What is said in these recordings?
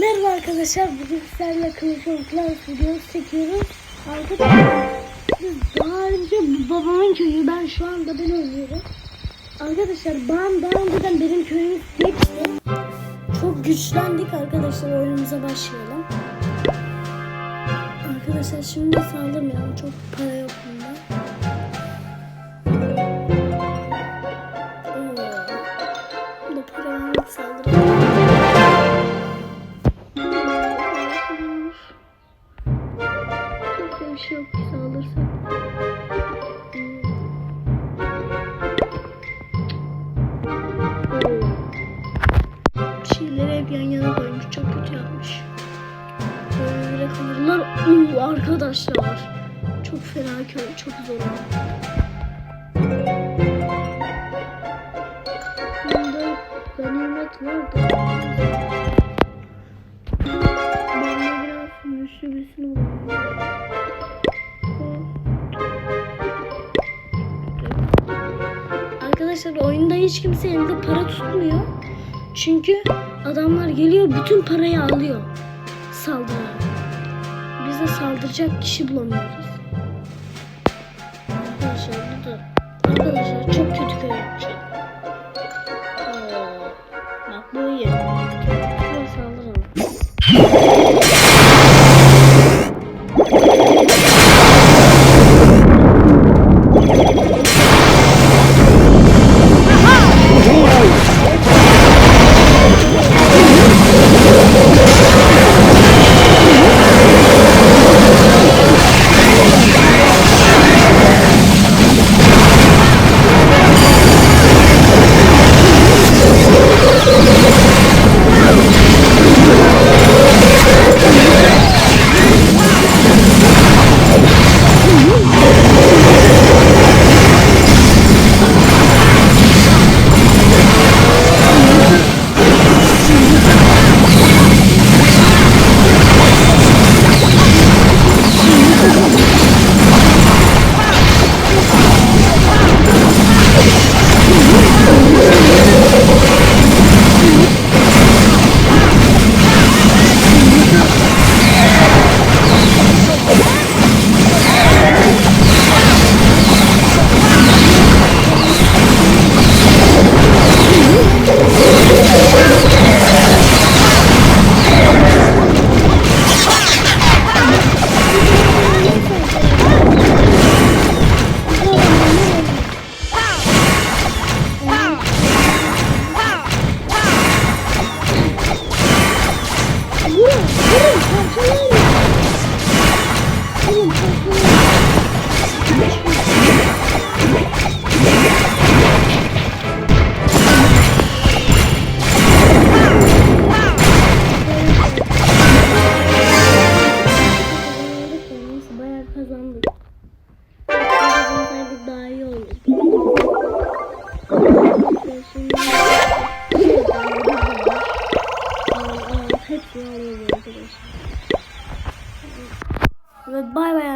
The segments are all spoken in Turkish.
Merhaba arkadaşlar, bugün sizlerle of Clans videosu çekiyoruz. Arkadaşlar, daha önce babamın köyü, ben şu anda ben oynuyorum. Arkadaşlar, ben daha önceden benim köyümüz geçti. Çok güçlendik arkadaşlar, oyunumuza başlayalım. Arkadaşlar şimdi saldırmayalım, çok para yok bunda. Bu da para vermek saldırıyor. Bir şey yok ki saldırsak. Şeyleri hep yan yana koymuş. Çok kötü yapmış. Böyle kalırlar. Oo, arkadaşlar. Çok fena köy. Çok zor. Bunda ganimet var da. Bende biraz güçlü birisini bulalım. Arkadaşlar oyunda hiç kimse elinde para tutmuyor. Çünkü adamlar geliyor bütün parayı alıyor. Saldırarak. Biz de saldıracak kişi bulamıyoruz. Arkadaşlar burada Arkadaşlar çok kötü köy. Oo, Bak bu iyi. Ama saldıralım.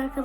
arkadaşlar.